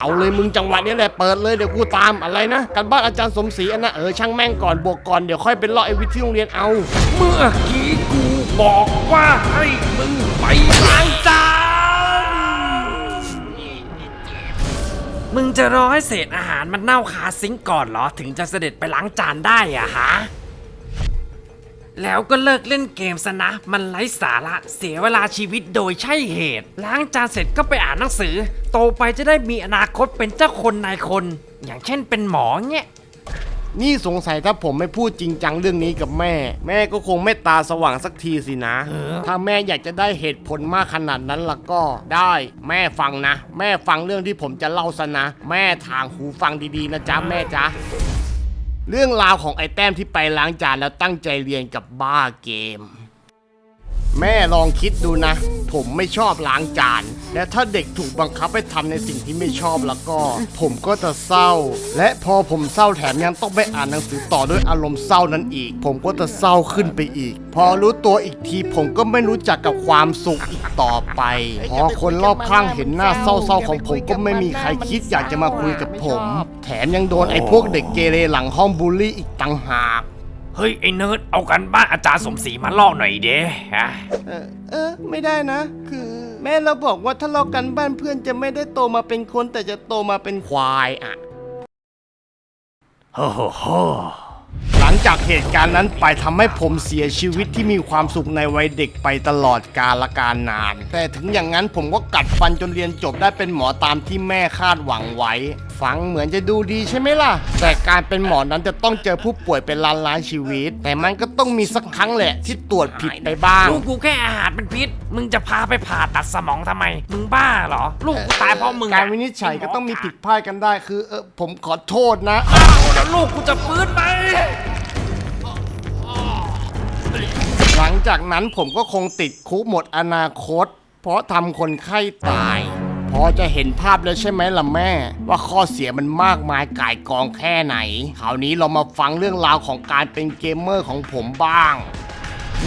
เอาเลยมึงจังหวะนี้แหละเปิดเลยเดี๋ยวกูตามอะไรนะกันบ้านอาจารย์สมศรีอันนะเออช่างแม่งก่อนบวกก่อนเดี๋ยวค่อยไปเลาะไอ้วิทย์ที่โรงเรียนเอา เมื่อกี้กูบอกว่าให้มึงไปล้างจานมึงจะรอให้เศษอาหารมันเน่าคาซิงก่อนเหรอ ถึงจะเสด็จไปล้างจานได้อะฮะ แล้วก็เลิกเล่นเกมซะนะ มันไร้สาระเสียเวลาชีวิตโดยใช่เหตุ ล้างจานเสร็จก็ไปอ่านหนังสือ โตไปจะได้มีอนาคตเป็นเจ้าคนนายคน อย่างเช่นเป็นหมอเนี่ยนี่สงสัยถ้าผมไม่พูดจริงจังเรื่องนี้กับแม่ แม่ก็คงไม่ตาสว่างสักทีสินะ ถ้าแม่อยากจะได้เหตุผลมากขนาดนั้นล่ะก็ได้ แม่ฟังนะ แม่ฟังเรื่องที่ผมจะเล่าซะนะ แม่ทางหูฟังดีๆนะจ๊ะแม่จ๊ะ เรื่องราวของไอแต้มที่ไปล้างจานแล้วตั้งใจเรียนกับบ้าเกม แม่ลองคิดดูนะ ผมไม่ชอบล้างจาน และถ้าเด็กถูกบังคับให้ทำในสิ่งที่ไม่ชอบแล้วก็ ผมก็จะเศร้า และพอผมเศร้าแถมยังต้องไปอ่านหนังสือต่อด้วยอารมณ์เศร้านั้นอีก ผมก็จะเศร้าขึ้นไปอีก พอรู้ตัวอีกทีผมก็ไม่รู้จักกับความสุขอีกต่อไป พอคนรอบข้างเห็นหน้าเศร้าๆของผมก็ไม่มีใครคิดอยากจะมาคุยกับผม แถมยังโดนไอ้พวกเด็กเกเรหลังห้องบูลลี่อีกต่างหาก เฮ้ยไอ้เนิร์ดเอากันบ้านอาจารย์สมศรีมาลอกหน่อยเด้ฮะเออเออไม่ได้นะ คือ แม่เราบอกว่าถ้าเรากันบ้านเพื่อนจะไม่ได้โตมาเป็นคนแต่จะโตมาเป็นควายอะโอ้โหโหหลังจากเหตุการณ์นั้นไปทำให้ผมเสียชีวิตที่มีความสุขในวัยเด็กไปตลอดกาลการนาน แต่ถึงอย่างนั้นผมก็กัดฟันจนเรียนจบได้เป็นหมอตามที่แม่คาดหวังไว้ ฟังเหมือนจะดูดีใช่ไหมล่ะ แต่การเป็นหมอนั้นจะต้องเจอผู้ป่วยเป็นล้านล้านๆชีวิต แต่มันก็ต้องมีสักครั้งแหละ ที่ตรวจผิดไปบ้าง ลูกกูแค่อาหารเป็นพิษ มึงจะพาไปผ่าตัดสมองทำไม มึงบ้าเหรอ ลูกกูตายเพราะมึงอะการวินิจฉัยก็ต้องมีผิดพลาดกันได้ คือเออผมขอโทษนะ อ้าวแล้วลูกกูจะฟื้นไหม หลังจากนั้นผมก็คงติดคุกหมดอนาคต เพราะทำคนไข้ตายพ อจะเห็นภาพแล้วใช่ไหมล่ะแม่ ว่าข้อเสียมันมากมายก่ายกองแค่ไหนคราวนี้เรามาฟังเรื่องราวของการเป็นเกมเมอร์ของผมบ้าง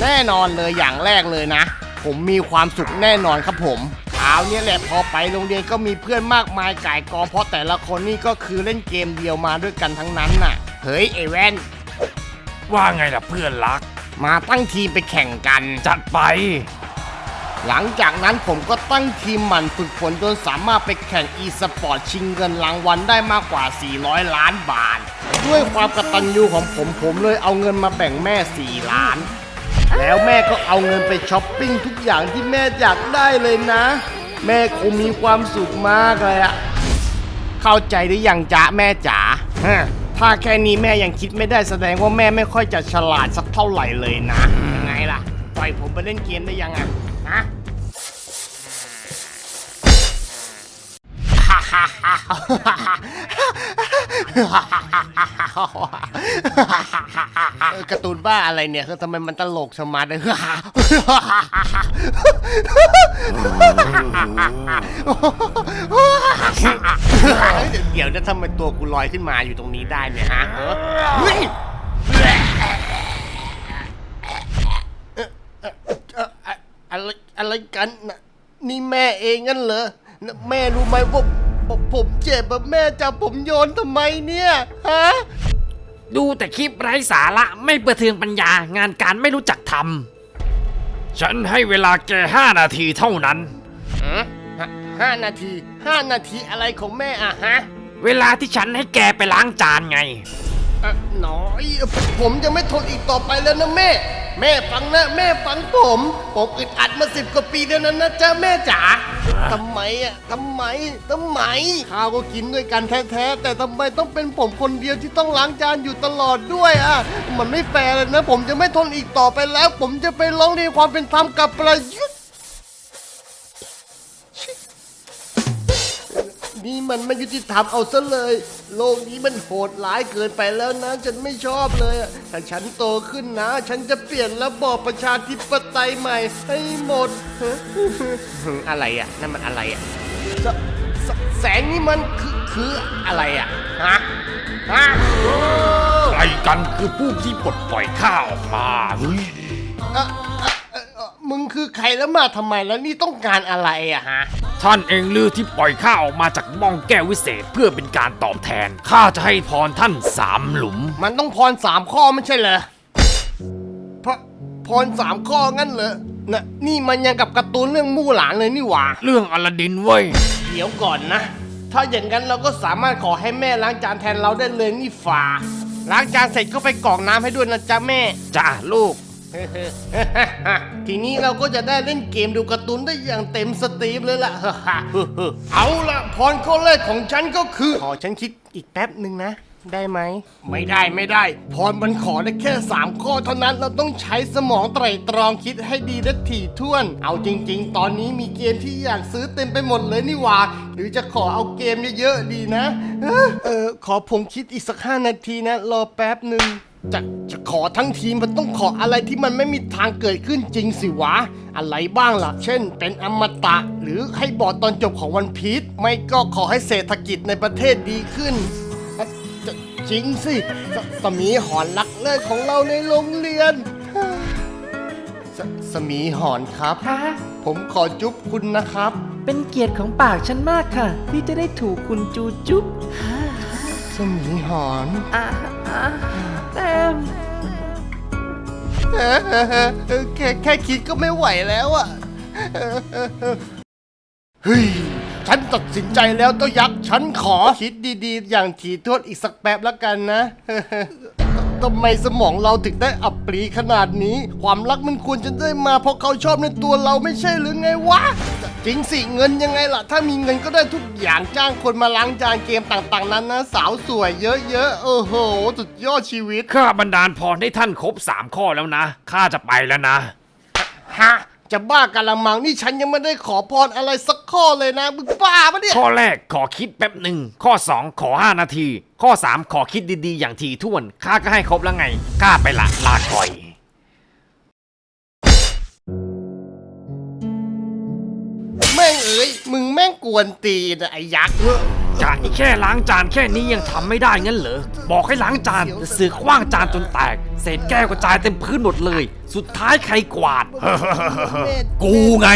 แน่นอนเลยอย่างแรกเลยนะ ผมมีความสุขแน่นอนครับผมคราวเนี้ยแหละพอไปโรงเรียนก็มีเพื่อนมากมายก่ายกองเพราะแต่ละคนนี่ก็คือเล่นเกมเดียวมาด้วยกันทั้งนั้นน่ะ เฮ้ยไอแว่นว่าไงล่ะเพื่อนรัก มาตั้งทีมไปแข่งกัน จัดไป หลังจากนั้นผมก็ตั้งทีมหมั่นฝึกฝนจนสามารถไปแข่ง e-sport ชิงเงินรางวัลได้มากกว่า 400 ล้านบาท ด้วยความกตัญญูของผมผมเลยเอาเงินมาแบ่งแม่ 4 ล้าน แล้วแม่ก็เอาเงินไปช้อปปิ้งทุกอย่างที่แม่อยากได้เลยนะ แม่คงมีความสุขมากเลยอะเข้าใจหรือยังจ๊ะแม่จ๋าถ้าแค่นี้แม่ยังคิดไม่ได้แสดงว่าแม่ไม่ค่อยจะฉลาดสักเท่าไหร่เลยนะยังไงล่ะปล่อยผมไปเล่นเกมได้ยังอะ เออการ์ตูนบ้าอะไรเนี่ยคือทำไมมันตลกชะมัดเลย เดี๋ยวนะทำไมตัวกูลอยขึ้นมาอยู่ตรงนี้ได้เนี่ยฮะเออเฮ้ยเอ่อะไรอะไรกันน่ะนี่แม่เองงั้นเหรอ แม่รู้ไหมว่า ผมผมเจ็บอะแม่จับผมโยนทำไมเนี่ยฮะดูแต่คลิปไร้สาระไม่ประเทืองปัญญางานการไม่รู้จักทำฉันให้เวลาแกห้านาทีเท่านั้นฮะฮะห้านาทีห้านาทีอะไรของแม่อะฮะ เวลาที่ฉันให้แกไปล้างจานไง อะหน้อย ผมจะไม่ทนอีกต่อไปแล้วนะแม่ แม่ฟังนะ แม่ฟังผม ผมอึดอัดมาสิบกว่าปีแล้วนะนะจ๊ะแม่จ๋าทำไมอะทำไมทำไมข้าวก็กินด้วยกันแท้ๆแต่ทำไมต้องเป็นผมคนเดียวที่ต้องล้างจานอยู่ตลอดด้วยอะมันไม่แฟร์เลยนะ ผมจะไม่ทนอีกต่อไปแล้ว ผมจะไปร้องเรียนความเป็นธรรมกับประยุทธ์ นี่มันไม่ยุติธรรมเอาซะเลย โลกนี้มันโหดร้ายเกินไปแล้วนะ ฉันไม่ชอบเลยอะถ้าฉันโตขึ้นนะ ฉันจะเปลี่ยนระบอบประชาธิปไตยใหม่ให้หมด อะไรอะ นั่นมันอะไรอะแสแสแสงนี่มันคือคืออะไรอะ ฮะ ฮะใครกันคือผู้ที่ปลดปล่อยข้าออกมาเฮ้ย เอ่อเอ่อเอ่อเอ่อ มึงคือใครแล้วมาทำไมแล้วนี่ต้องการอะไรอะฮะ ท่านเองลือที่ปล่อยข้าออกมาจากม่องแก้ววิเศษเพื่อเป็นการตอบแทน ข้าจะให้พรท่านสามหลุม มันต้องพรสามข้อไม่ใช่เหรอพระพรสามข้องั้นเหรอน่ะนี่มันยังกับการ์ตูนเรื่องมู่หลานเลยนี่หว่า เรื่องอลาดินเว้ย เดี๋ยวก่อนนะ ถ้าอย่างนั้นเราก็สามารถขอให้แม่ล้างจานแทนเราได้เลยนี่ฝ่าล้างจานเสร็จก็ไปกรอกน้ำให้ด้วยนะจ๊ะแม่ จ้าลูก ทีนี้เราก็จะได้เล่นเกมดูการ์ตูนได้อย่างเต็มสตรีมเลยล่ะ เอาละพรข้อแรกของฉันก็คือ ขอฉันคิดอีกแป๊บหนึ่งนะ ได้ไหม ไม่ได้ไม่ได้ พรมันขอได้แค่ 3 ข้อเท่านั้นเราต้องใช้สมองไตร่ตรองคิดให้ดีและถี่ถ้วน เอาจริง ๆ ตอนนี้มีเกมที่อยากซื้อเต็มไปหมดเลยนี่หว่า หรือจะขอเอาเกมเยอะๆดีนะ เออเออขอผมคิดอีกสักห้านาทีนะ รอแป๊บหนึ่ง จะจะขอทั้งทีมมันต้องขออะไรที่มันไม่มีทางเกิดขึ้นจริงสิวะ อะไรบ้างล่ะ เช่น เป็นอมตะ หรือให้บอดตอนจบของวันพีชไม่ก็ขอให้เศรษฐกิจในประเทศดีขึ้นอะจะจริงสิสสมีหอนรักเลิศของเราในโรงเรียนสสมีหอนครับ คะผมขอจุ๊บคุณนะครับ เป็นเกียรติของปากฉันมากค่ะ ที่จะได้ถูกคุณจูจุ๊บสมีหอน อ่าอ่า แต้มแค่แค่คิดก็ไม่ไหวแล้วอะเฮ้ยฉันตัดสินใจแล้วตัวยักษ์ฉันขอคิดดีๆ อย่างถี่ถ้วนอีกสักแป๊บแล้วกันนะเออเออทำไมสมองเราถึงได้อับปรีขนาดนี้ ความรักมันควรจะได้มาเพราะเขาชอบในตัวเราไม่ใช่หรือไงวะ จริงสิเงินยังไงล่ะ ถ้ามีเงินก็ได้ทุกอย่างจ้างคนมาล้างจานเกมต่างๆ นั้นนะ สาวสวยเยอะๆโอ้โหสุดยอดชีวิตข้าบันดาลพรให้ท่านครบสามข้อแล้วนะข้าจะไปแล้วนะ ฮะจะบ้ากันละมังนี่ฉันยังไม่ได้ขอพรอะไรสักข้อเลยนะมึงบ้าปะเนี่ยข้อแรกขอคิดแป๊บหนึ่งข้อ 2 ขอ 5 นาที ข้อ 3 ขอคิดดีๆ อย่างถี่ถ้วนข้าก็ให้ครบแล้วไงข้าไปละลาก่อย เอ้ย มึงแม่งกวนตีนอะไอ้ยักษ์จะแค่ล้างจานแค่นี้ยังทำไม่ได้งั้นเหรอ บอกให้ล้างจานแต่เสือกคว้างจานจนแตก เศษแก้วกระจายเต็มพื้นหมดเลย สุดท้ายใครกวาด กูไง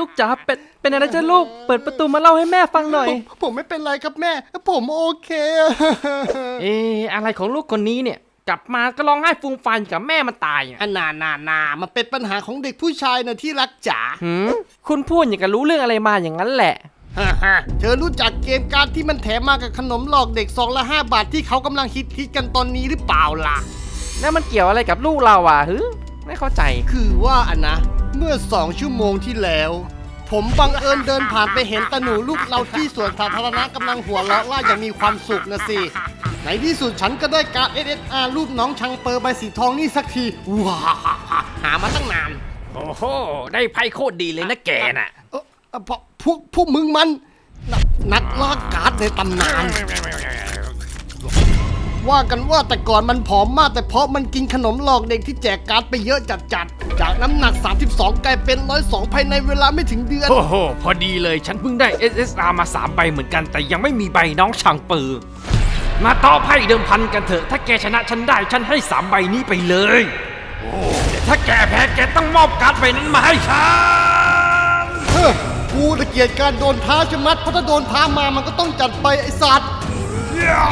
ลูกลูกจ๋าเป็นเป็นอะไรจ้ะลูก เปิดประตูมาเล่าให้แม่ฟังหน่อย ผมผมไม่เป็นไรครับแม่ ผมโอเคอะเอ๊ะอะไรของลูกคนนี้เนี่ย กลับมาก็ร้องไห้ฟูมฟายกับแม่มันตายอะอันนานานามันเป็นปัญหาของเด็กผู้ชายนะที่รักจ๋า หืมคุณพูดอย่างกับรู้เรื่องอะไรมาอย่างนั้นแหละฮ่าฮ่าเธอรู้จักเกมการ์ดที่มันแถมมากับขนมหลอกเด็กซองละห้าบาทที่เขากำลังฮิตฮิตกันตอนนี้หรือเปล่าล่ะ แล้วมันเกี่ยวอะไรกับลูกเราอะฮึไม่เข้าใจ คือว่าอันนะ เมื่อสองชั่วโมงที่แล้ว ผมบังเอิญเดินผ่านไปเห็นตาหนูลูกเราที่สวนสาธารณะกำลังหัวเราะล่าอย่างมีความสุขนะสิ ในที่สุดฉันก็ได้การ์ด SSR รูปน้องชังเปอร์ใบสีทองนี่สักที ว้าหามาตั้งนาน โอ้โห ได้ไพ่โคตรดีเลยนะแกน่ะ เอ่อเอ่อพวกพวกพวกมึงมันนนักล่าการ์ดในตำนาน ว่ากันว่าแต่ก่อนมันผอมมากแต่เพราะมันกินขนมหลอกเด็กที่แจกการ์ดไปเยอะจัดๆ จากน้ำหนัก 32 กลายเป็น 102 ภายในเวลาไม่ถึงเดือน โอ้โห พอดีเลยฉันเพิ่งได้ SSR มา 3 ใบเหมือนกัน แต่ยังไม่มีใบน้องช่างปือ มาต่อไพ่เดิมพันกันเถอะ ถ้าแกชนะฉันได้ฉันให้ 3 ใบนี้ไปเลยโอ้แต่ถ้าแกแพ้แกต้องมอบการ์ดใบนั้นมาให้ฉันเฮ้อกูตะเกียดการโดนท้าชะมัดเพราะถ้าโดนท้ามามันก็ต้องจัดไปไอ้สัตว์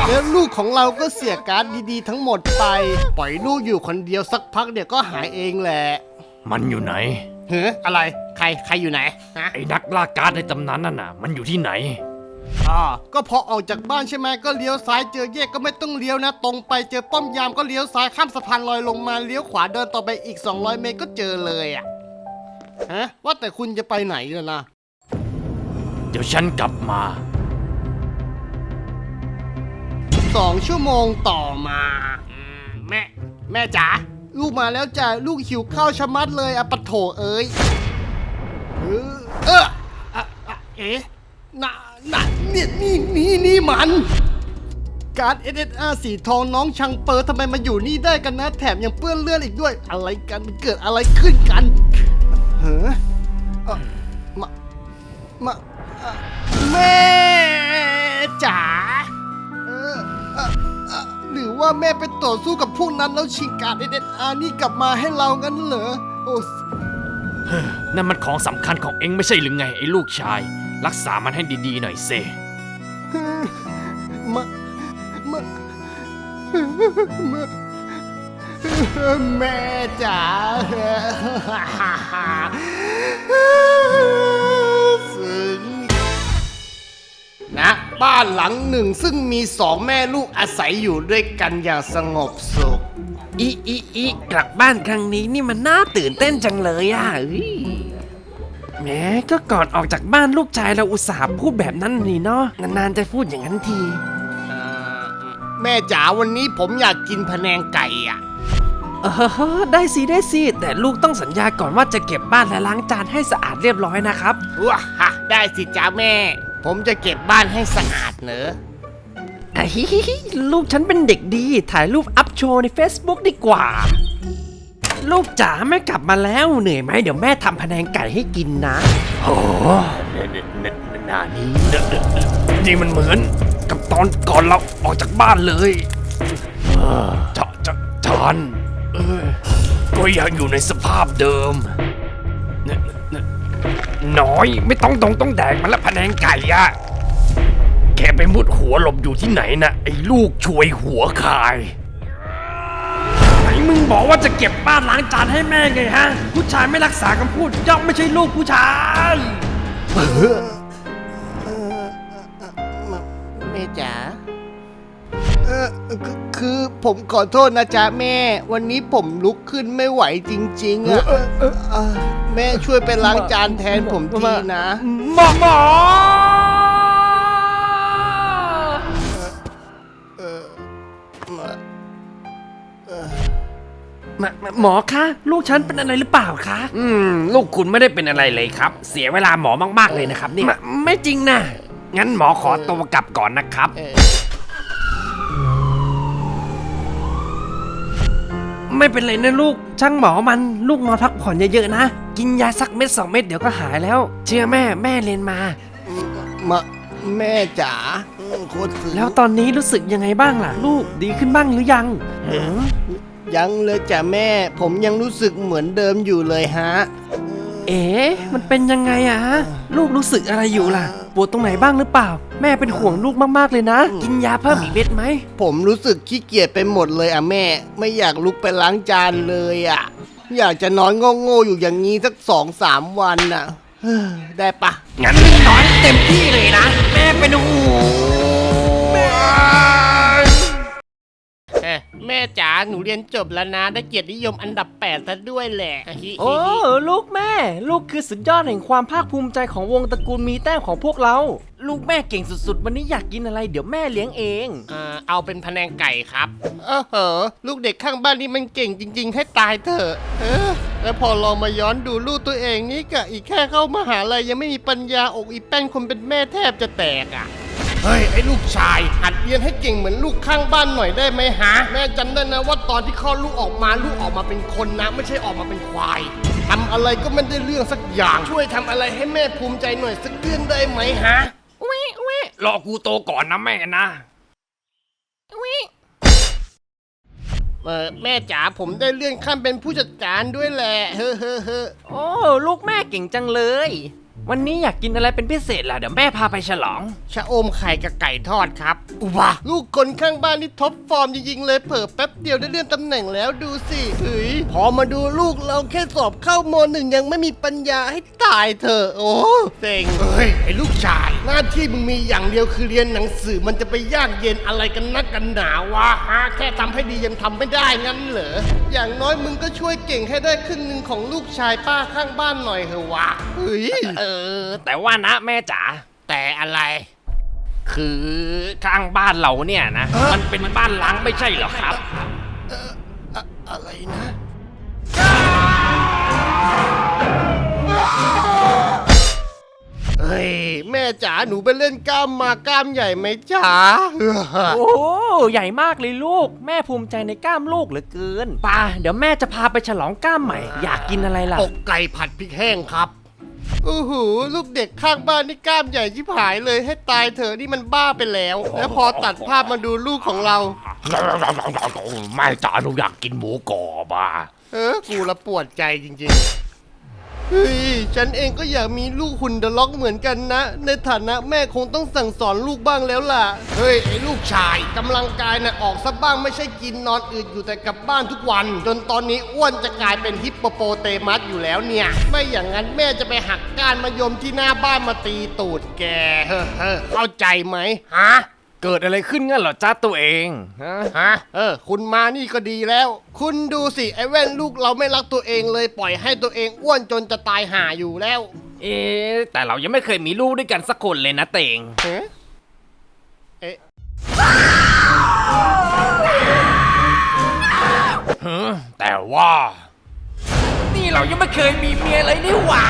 แล้วลูกของเราก็เสียการ์ดดีๆ ทั้งหมดไป ปล่อยลูกอยู่คนเดียวสักพักเดี๋ยวก็หายเองแหละ มันอยู่ไหน เฮ้ออะไร ใคร ใครอยู่ไหน ฮะ ไอ้นักล่าการ์ดในตำนานนั่นน่ะ มันอยู่ที่ไหน อ่า ก็พอออกจากบ้านใช่ไหมก็เลี้ยวซ้ายเจอแยกก็ไม่ต้องเลี้ยวนะ ตรงไปเจอป้อมยามก็เลี้ยวซ้ายข้ามสะพานลอยลงมาเลี้ยวขวาเดินต่อไปอีก 200 เมตรก็เจอเลยอะ ฮะ ว่าแต่คุณจะไปไหนล่ะนะเดี๋ยวฉันกลับมา สองชั่วโมงต่อมาอืมแม่ แม่จ๋า ลูกมาแล้วจ้ะลูกหิวข้าวชะมัดเลยอะปะโถเอ้ยเออเอออะอะเอ๊ะน่ะน่ะเนี่ยนี่นี่นี่มัน การ์ด SSR สีทองน้องชังเปอร์ทำไมมาอยู่นี่ได้กันนะ แถมยังเปื้อนเลือดอีกด้วย อะไรกันมันเกิดอะไรขึ้นกันเฮ้อมามาแม่ ว่าแม่ไปต่อสู้กับพวกนั้นแล้วชิงการเด็ดอานี่กลับมาให้เรางั้นเหรอ โอ้นั่นมันของสำคัญของเองไม่ใช่หรือไงไอ้ลูกชาย รักษามันให้ดีๆหน่อยเซ มา มา มาแม่จ๋า บ้านหลังหนึ่ง ซึ่งมีสองแม่ลูกอาศัยอยู่ด้วยกันอย่างสงบสุข อีอีอีกลับบ้านครั้งนี้นี่มันน่าตื่นเต้นจังเลยอะเอ้ยแหมก็ก่อนออกจากบ้านลูกชายเราอุตส่าห์พูดแบบนั้นนี่เนาะนานๆจะพูดอย่างนั้นทีเอ่อแม่จ๋าวันนี้ผมอยากกินพะแนงไก่อะ เออได้สิได้สิ แต่ลูกต้องสัญญาก่อนว่าจะเก็บบ้านและล้างจานให้สะอาดเรียบร้อยนะครับ ว้าฮะได้สิจ้าแม่ ผมจะเก็บบ้านให้สะอาดเนอะอะฮิฮิฮิลูกฉันเป็นเด็กดี ถ่ายรูปอัพโชว์ใน Facebook ดีกว่า ลูกจ๋าแม่กลับมาแล้วเหนื่อยไหมเดี๋ยวแม่ทำพะแนงไก่ให้กินนะ โอ้นานี้นี่มันเหมือนกับตอนก่อนเราออกจากบ้านเลยจะจะจานเออก็ยังอยู่ในสภาพเดิมนน น้อย ไม่ต้องต้องต้องแดกมันละพะแนงไก่อะแกไปมุดหัวหลบอยู่ที่ไหนนะไอ้ลูกช่วยหัวคายไหนมึงบอกว่าจะเก็บบ้านล้างจานให้แม่ไงฮะ ผู้ชายไม่รักษาคำพูดย่อมไม่ใช่ลูกผู้ชายแม่จ๋าเออคือคือผมขอโทษนะจ๊ะแม่ วันนี้ผมลุกขึ้นไม่ไหวจริง ๆอะเอ่อ แม่ช่วยไปล้างจานแทนผมทีนะ หมอหมอมามาหมอคะ ลูกฉันเป็นอะไรหรือเปล่าคะ อืม ลูกคุณไม่ได้เป็นอะไรเลยครับ เสียเวลาหมอมากๆเลยนะครับเนี่ยไม่ไม่จริงนะ งั้นหมอขอตัวกลับก่อนนะครับ เออ ไม่เป็นไรนะลูก ช่างหมอมันลูกนอนพักผ่อนเยอะๆนะ กินยาสักเม็ดสองเม็ดเดี๋ยวก็หายแล้ว เชื่อแม่แม่เรียนมา มาแม่จ๋าอืมโคตรซึ้งแล้วตอนนี้รู้สึกยังไงบ้างล่ะ ลูกดีขึ้นบ้างหรือยังเหือยังเลยจ้ะแม่ ผมยังรู้สึกเหมือนเดิมอยู่เลยฮะ เอ๋มันเป็นยังไงอะฮะลูกรู้สึกอะไรอยู่ล่ะ ปวดตรงไหนบ้างหรือเปล่า แม่เป็นห่วงลูกมากๆเลยนะ กินยาเพิ่มอีกเม็ดไหม ผมรู้สึกขี้เกียจไปหมดเลยอะแม่ ไม่อยากลุกไปล้างจานเลยอะ อยากจะนอนโง่ๆอยู่อย่างนี้สักสองสามวันอะเฮ้อได้ปะงั้นนอนเต็มที่เลยนะ แม่เป็นห่วง หนูเรียนจบแล้วนะ ได้เกียรตินิยมอันดับแปดซะด้วยแหละฮิโอ้ฮิฮิลูกแม่ ลูกคือสุดยอดแห่งความภาคภูมิใจของวงตระกูลมีแต้มของพวกเรา ลูกแม่เก่งสุดๆ วันนี้อยากกินอะไรเดี๋ยวแม่เลี้ยงเองเอ่อเอาเป็นพะแนงไก่ครับเออเหอะลูกเด็กข้างบ้านนี่มันเก่งจริง ๆ ให้ตายเถอะเออแล้วพอลองมาย้อนดูลูกตัวเองนี่กะอีกแค่เข้ามหาลัยยังไม่มีปัญญาอกอีแป้นคนเป็นแม่แทบจะแตกอะ เฮ้ย ไอ้ลูกชายหัดเรียนให้เก่งเหมือนลูกข้างบ้านหน่อยได้ไหมฮะ แม่จำได้นะว่าตอนที่คลอดลูกออกมาลูกออกมาเป็นคนนะ ไม่ใช่ออกมาเป็นควายทำอะไรก็ไม่ได้เรื่องสักอย่าง ช่วยทำอะไรให้แม่ภูมิใจหน่อยสักเรื่องได้ไหมฮะรอกูโตก่อนนะแม่นะเออแม่จ๋าผมได้เลื่อนขั้นเป็นผู้จัดการด้วยแหละ เฮ้อเฮ้อเฮ้อโอ้ ลูกแม่เก่งจังเลย วันนี้อยากกินอะไรเป็นพิเศษล่ะเดี๋ยวแม่พาไปฉลอง ชะอมไข่กับไก่ทอดครับ อุบะลูกคนข้างบ้านนี่ท็อปฟอร์มจริงๆเลยเผิ่แป๊บเดียวได้เลื่อนตำแหน่งแล้วดูสิเฮ้ยพอมาดูลูกเราแค่สอบเข้ามหนึ่งยังไม่มีปัญญาให้ตายเถอะโอ้เซ็งเฮ้ยไอ้ลูกชาย หน้าที่มึงมีอย่างเดียวคือเรียนหนังสือมันจะไปยากเย็นอะไรกันนักกันหนาวะฮะแค่ทำให้ดียังทำไม่ได้งั้นเหรออย่างน้อยมึงก็ช่วยเก่งให้ได้ครึ่งหนึ่งของลูกชายป้าข้างบ้านหน่อยเถอะวะเฮ้ยเออ แต่ว่านะแม่จ๋าแต่อะไร คือข้างบ้านเราเนี่ยนะ มันเป็นบ้านล้างไม่ใช่เหรอครับอะอะไรนะ เฮ้ย แม่จ๋าหนูไปเล่นกล้ามมากล้ามใหญ่ไหมจ๋าโอ้ใหญ่มากเลยลูก แม่ภูมิใจในกล้ามลูกเหลือเกินไป่าเดี๋ยวแม่จะพาไปฉลองกล้ามใหม่ อยากกินอะไรล่ะ อกไก่ผัดพริกแห้งครับ โอ้โหลูกเด็กข้างบ้านนี่กล้ามใหญ่ชิบหายเลยให้ตายเถอะนี่มันบ้าไปแล้ว แล้วพอตัดภาพมาดูลูกของเรา ไม่ตาหนูอยากกินหมูกรอบอะเออกูละปวดใจจริงๆ เฮ้ย ฉันเองก็อยากมีลูกหุ่นเดอะล็อกเหมือนกันนะ ในฐานะแม่คงต้องสั่งสอนลูกบ้างแล้วล่ะ เฮ้ย ไอ้ลูกชายกำลังกายนะ่ะออกซะบ้างไม่ใช่กินนอนอืดอยู่แต่กับบ้านทุกวัน จนตอนนี้อ้วนจะกลายเป็นฮิปโปโปเตมัสอยู่แล้วเนี่ย ไม่อย่างนั้นแม่จะไปหักก้านมะยมที่หน้าบ้านมาตีตูดแก เฮ้อเฮ้อเข้าใจไหมฮะ เกิดอะไรขึ้นงั้นเหรอจ้าตัวเองฮะฮะเออ คุณมานี่ก็ดีแล้ว คุณดูสิไอ้แว่นลูกเราไม่รักตัวเองเลยปล่อยให้ตัวเองอ้วนจนจะตายห่าอยู่แล้วเอ๊ะแต่เรายังไม่เคยมีลูกด้วยกันสักคนเลยนะเตง เอ๊ะเอ๊ะแต่ว่า นี่เรายังไม่เคยมีเมียเลยนี่หว่า